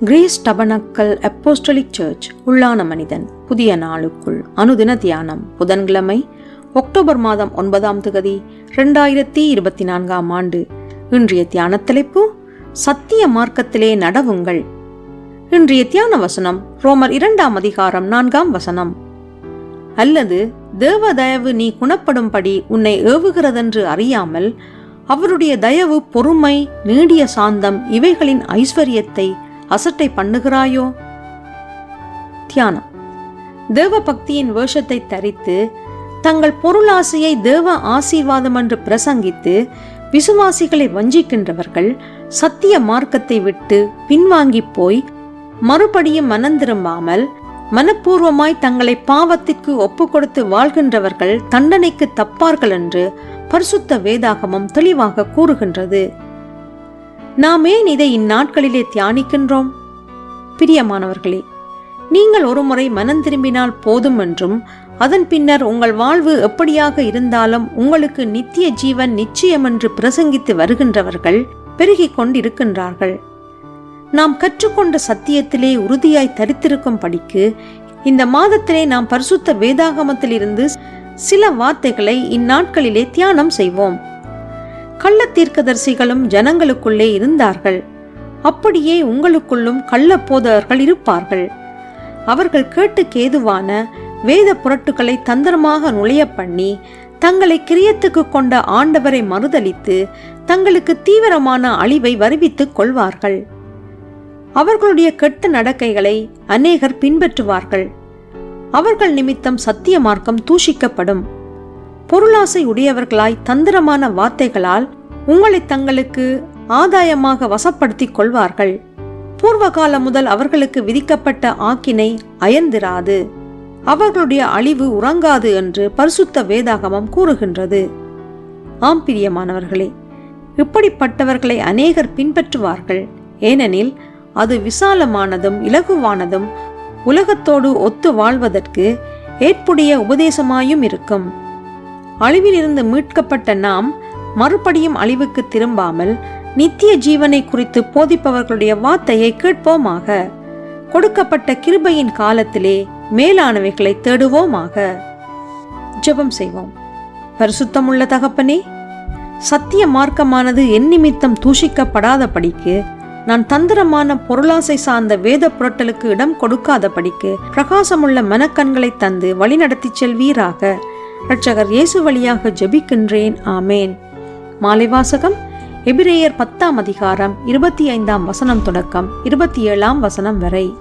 Grace tabernacle apostolic search உள்ளான மனிதன் புதிய நாளுக்குள் அனுதின தியானம் புதன்கிழமை அக்டோபர் மாதம் ஒன்பதாம் திகதி ரெண்டாயிரத்தி இருபத்தி நான்காம் ஆண்டு. இன்றைய தியான தலைப்பு சத்திய மார்க்கத்திலே நடவுங்கள். இன்றைய தியான வசனம் ரோமர் இரண்டாம் அதிகாரம் நான்காம் வசனம். அல்லது தேவ தயவு நீ குணப்படும்படி உன்னை ஏவுகிறதென்று அறியாமல் அவருடைய தயவு பொறுமை நீடிய சாந்தம் இவைகளின் ஐஸ்வர்யத்தை அசட்டை பண்ணுகிறாயோ? தியானம். தேவ பக்தியின் வேஷத்தை தரித்து தங்கள் பொருளாசையை தேவ ஆசீர்வாதம் என்று பிரசங்கித்து விசுவாசிகளை வஞ்சிக்கின்றவர்கள் சத்திய மார்க்கத்தை விட்டு பின்வாங்கி போய் மறுபடியும் மனந்திரும்பாமல் மனப்பூர்வமாய் தங்களை பாவத்திற்கு ஒப்பு கொடுத்து வாழ்கின்றவர்கள் தண்டனைக்கு தப்பார்கள் என்று பரிசுத்த வேதாகமம் தெளிவாக கூறுகின்றது. நாம் ஏன் இதை இந்நாட்களிலே தியானிக்கின்றோம். பிரியமானவர்களே நீங்கள் ஒருமுறை மனம் திரும்பினால் போதும் என்றும் அதன் பின்னர் உங்கள் வாழ்வு எப்படியாக இருந்தாலும் உங்களுக்கு நித்திய ஜீவன் நிச்சயம் என்று பிரசங்கித்து வருகின்றவர்கள் பெருகிக் கொண்டிருக்கின்றார்கள். நாம் கற்றுக்கொண்ட சத்தியத்திலே உறுதியாய் தரித்திருக்கும் படிக்கு இந்த மாதத்திலே நாம் பரிசுத்த வேதாகமத்திலிருந்து சில வார்த்தைகளை இந்நாட்களிலே தியானம் செய்வோம். கள்ள தீர்க்கதரிசிகளும் ஜனங்களுக்குள்ளே இருந்தார்கள். அப்படியே உங்களுக்குள்ளும் கள்ள போதகர்கள் இருப்பார்கள். அவர்கள் கேட்டுக்கு ஏதுவான வேத புரட்டுகளை தந்திரமாக நுழைய பண்ணி தங்களை கிரியத்துக்கு கொண்ட ஆண்டவரை மறுதளித்து தங்களுக்கு தீவிரமான அழிவை வருவித்துக் கொள்வார்கள். அவர்களுடைய கெட்ட நடக்கைகளை அநேகர் பின்பற்றுவார்கள். அவர்கள் நிமித்தம் சத்திய மார்க்கம் தூஷிக்கப்படும். பொருளாசை உடையவர்களாய் தந்திரமான வார்த்தைகளால் உங்களை தங்களுக்கு ஆதாயமாக வசப்படுத்திக் கொள்வார்கள். பூர்வகாலம் முதல் அவர்களுக்கு விதிக்கப்பட்ட ஆக்கினை அயந்திராது. அவர்களுடைய அழிவு உறங்காது என்று பரிசுத்த வேதாகமம் கூறுகின்றது. ஆம் பிரியமானவர்களே இப்படிப்பட்டவர்களை அநேகர் பின்பற்றுவார்கள். ஏனெனில் அது விசாலமானதும் இலகுவானதும் உலகத்தோடு ஒத்து வாழ்வதற்கு ஏற்புடைய உபதேசமாயும் இருக்கும். அழிவிலிருந்து மீட்கப்பட்ட நாம் மறுபடியும் அழிவுக்கு திரும்பாமல் நித்திய ஜீவனை குறித்து போதிப்பவர்களுடைய வார்த்தையை கேட்போமாக. கொடுக்கப்பட்ட கிருபையின் காலத்திலே மேலானவைகளை தேடுவோமாக. ஜெபம் செய்வோம். பரிசுத்தமுள்ள தகப்பனே சத்திய மார்க்கமானது என் நிமித்தம் தூஷிக்கப்படாதபடிக்கு நான் தந்திரமான பொருளாசை சார்ந்த வேத புரட்டலுக்கு இடம் கொடுக்காதபடிக்கு பிரகாசமுள்ள மனக்கண்களை தந்து வழிநடத்திச் செல்வீராக. இரட்சகர் இயேசு வழியாக ஜெபிக்கின்றேன். ஆமேன். மாலைவாசகம் எபிரேயர் பத்தாம் அதிகாரம் இருபத்தி ஐந்தாம் வசனம் தொடக்கம் இருபத்தி ஏழாம் வசனம் வரை.